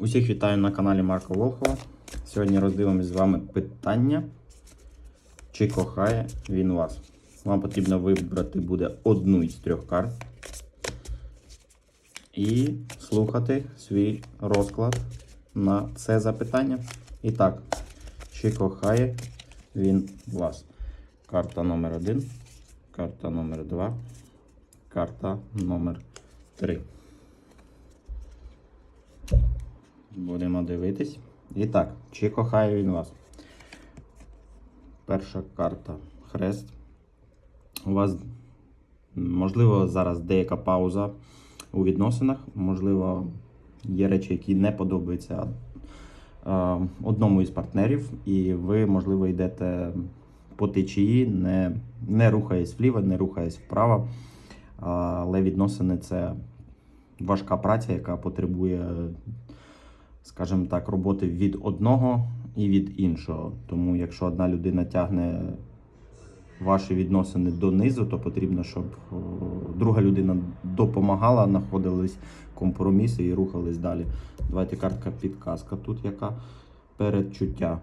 Усіх вітаю на каналі Марка Волхова. Сьогодні роздивимось з вами питання, чи кохає він вас. Вам потрібно вибрати буде одну із трьох карт і слухати свій розклад на це запитання. І так, чи кохає він вас? Карта номер один, карта номер два, карта номер три. Будемо дивитись. І так, чи кохає він вас? Перша карта хрест. У вас, можливо, зараз деяка пауза у відносинах. Можливо, є речі, які не подобаються одному із партнерів, і ви, можливо, йдете по течії, не, не рухаясь вліво, не рухаясь вправо. Але відносини це важка праця, яка потребує скажімо так, роботи від одного і від іншого. Тому якщо одна людина тягне ваші відносини донизу, то потрібно, щоб друга людина допомагала, знаходились компроміси і рухались далі. Давайте картка підказка тут, яка передчуття.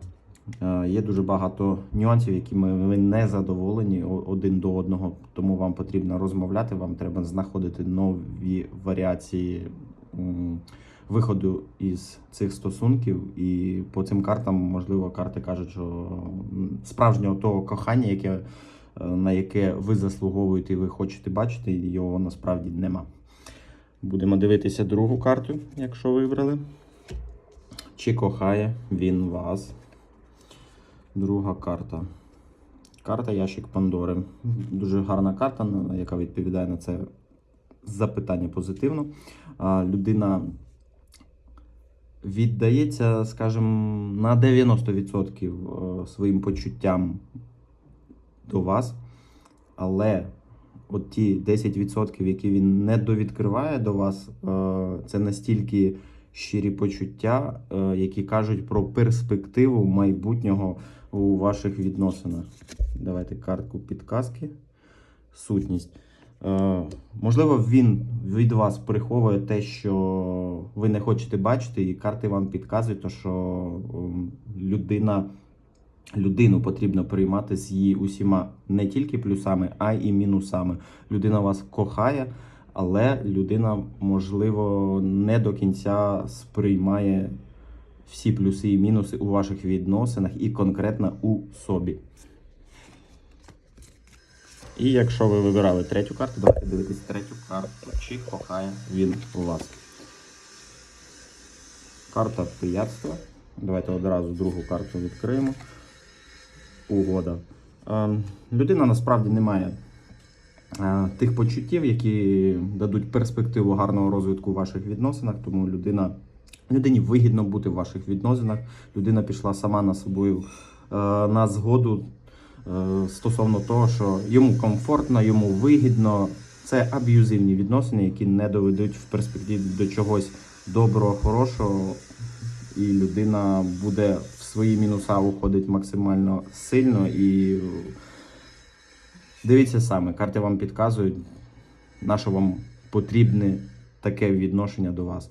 Е, Є дуже багато нюансів, якими ви не задоволені один до одного, тому вам потрібно розмовляти, вам треба знаходити нові варіації виходу із цих стосунків. І по цим картам, можливо, карти кажуть, що справжнього того кохання, яке, е, на яке ви заслуговуєте і ви хочете бачити, його насправді нема. Будемо дивитися другу карту, якщо вибрали. Чи кохає він вас? Друга карта. Карта Ящик Пандори. Дуже гарна карта, яка відповідає на це запитання позитивно. Людина віддається, скажімо, на 90% е, своїм почуттям до вас, але от ті 10%, які він не довідкриває до вас, е, це настільки щирі почуття, е, які кажуть про перспективу майбутнього у ваших відносинах. Давайте картку підказки. Сутність. Е, можливо, він від вас приховує те, що ви не хочете бачити, і карти вам підказують, то, що ем, людина, людину потрібно приймати з її усіма не тільки плюсами, а й мінусами. Людина вас кохає, але людина, можливо, не до кінця сприймає всі плюси і мінуси у ваших відносинах і конкретно у собі. І якщо ви вибирали третю карту, давайте дивитись третю карту. Чи кохає він вас? Карта приятства. Давайте одразу другу карту відкриємо. Угода. Е, людина насправді не має е, тих почуттів, які дадуть перспективу гарного розвитку в ваших відносинах, тому людина. Людині вигідно бути в ваших відносинах. Людина пішла сама на собою е, на згоду стосовно того, що йому комфортно, йому вигідно. Це аб'юзивні відносини, які не доведуть в перспективі до чогось доброго, хорошого, і людина буде в свої мінуса уходить максимально сильно. І е, дивіться саме, карти вам підказують, на що вам потрібне таке відношення до вас.